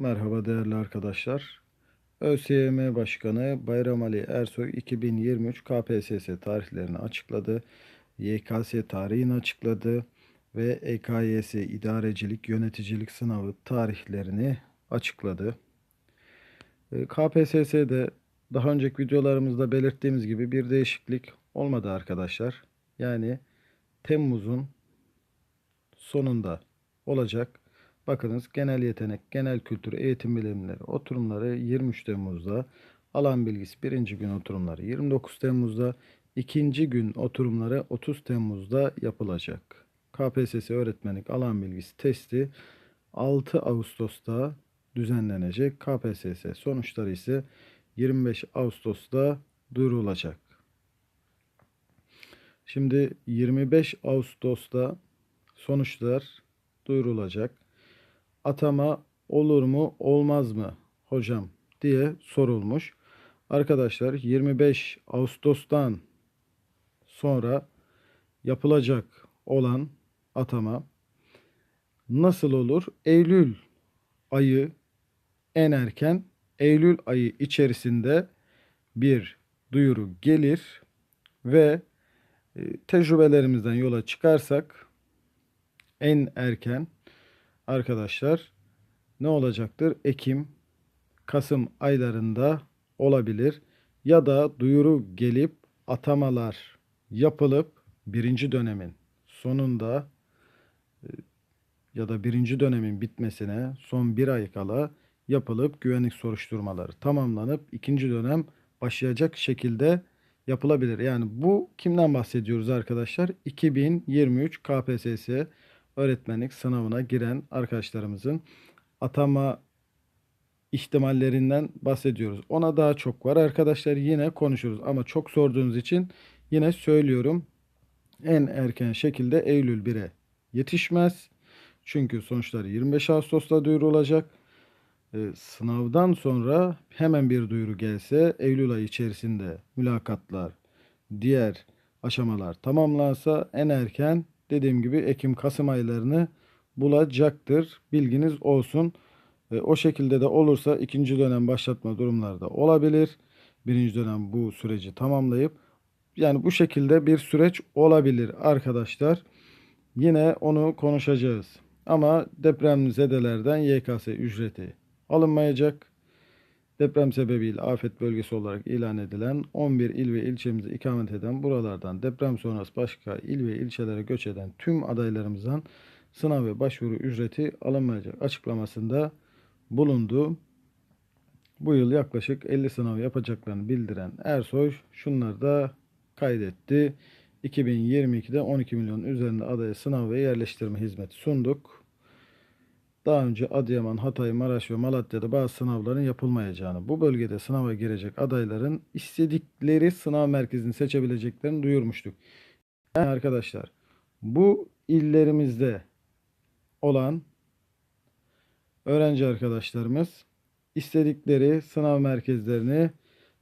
Merhaba değerli arkadaşlar. ÖSYM Başkanı Bayram Ali Ersoy 2023 KPSS tarihlerini açıkladı. YKS tarihini açıkladı ve EKYS İdarecilik Yöneticilik Sınavı tarihlerini açıkladı. E, KPSS'de daha önceki videolarımızda belirttiğimiz gibi bir değişiklik olmadı arkadaşlar. Yani Temmuz'un sonunda olacak. Bakınız genel yetenek, genel kültür, eğitim bilimleri oturumları 23 Temmuz'da, alan bilgisi birinci gün oturumları 29 Temmuz'da, ikinci gün oturumları 30 Temmuz'da yapılacak. KPSS öğretmenlik alan bilgisi testi 6 Ağustos'ta düzenlenecek. KPSS sonuçları ise 25 Ağustos'ta duyurulacak. Şimdi 25 Ağustos'ta sonuçlar duyurulacak. Atama olur mu olmaz mı hocam diye sorulmuş. Arkadaşlar 25 Ağustos'tan sonra yapılacak olan atama nasıl olur? Eylül ayı en erken Eylül ayı içerisinde bir duyuru gelir ve e, tecrübelerimizden yola çıkarsak en erken arkadaşlar ne olacaktır? Ekim, Kasım aylarında olabilir ya da duyuru gelip atamalar yapılıp birinci dönemin sonunda e, ya da birinci dönemin bitmesine son bir ay kala yapılıp güvenlik soruşturmaları tamamlanıp ikinci dönem başlayacak şekilde yapılabilir. Yani bu kimden bahsediyoruz arkadaşlar? 2023 KPSS öğretmenlik sınavına giren arkadaşlarımızın atama ihtimallerinden bahsediyoruz. Ona daha çok var arkadaşlar yine konuşuruz ama çok sorduğunuz için yine söylüyorum. En erken şekilde Eylül 1'e yetişmez. Çünkü sonuçlar 25 Ağustos'ta duyurulacak. Ee, sınavdan sonra hemen bir duyuru gelse Eylül ayı içerisinde mülakatlar, diğer aşamalar tamamlansa en erken dediğim gibi Ekim-Kasım aylarını bulacaktır. Bilginiz olsun. E, o şekilde de olursa ikinci dönem başlatma durumları da olabilir. Birinci dönem bu süreci tamamlayıp yani bu şekilde bir süreç olabilir arkadaşlar. Yine onu konuşacağız. Ama depremzedelerden YKS ücreti alınmayacak. Deprem sebebiyle afet bölgesi olarak ilan edilen 11 il ve ilçemize ikamet eden buralardan deprem sonrası başka il ve ilçelere göç eden tüm adaylarımızdan sınav ve başvuru ücreti alınmayacak açıklamasında bulundu. Bu yıl yaklaşık 50 sınav yapacaklarını bildiren Ersoy şunları da kaydetti. 2022'de 12 milyon üzerinde adaya sınav ve yerleştirme hizmeti sunduk. Daha önce Adıyaman, Hatay, Maraş ve Malatya'da bazı sınavların yapılmayacağını, bu bölgede sınava girecek adayların istedikleri sınav merkezini seçebileceklerini duyurmuştuk. Yani arkadaşlar bu illerimizde olan öğrenci arkadaşlarımız istedikleri sınav merkezlerini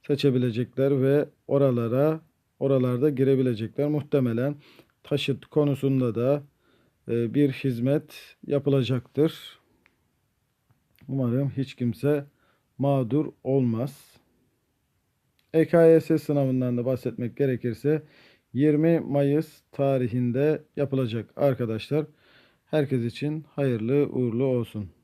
seçebilecekler ve oralara oralarda girebilecekler. Muhtemelen taşıt konusunda da bir hizmet yapılacaktır. Umarım hiç kimse mağdur olmaz. EKYS sınavından da bahsetmek gerekirse 20 Mayıs tarihinde yapılacak arkadaşlar. Herkes için hayırlı uğurlu olsun.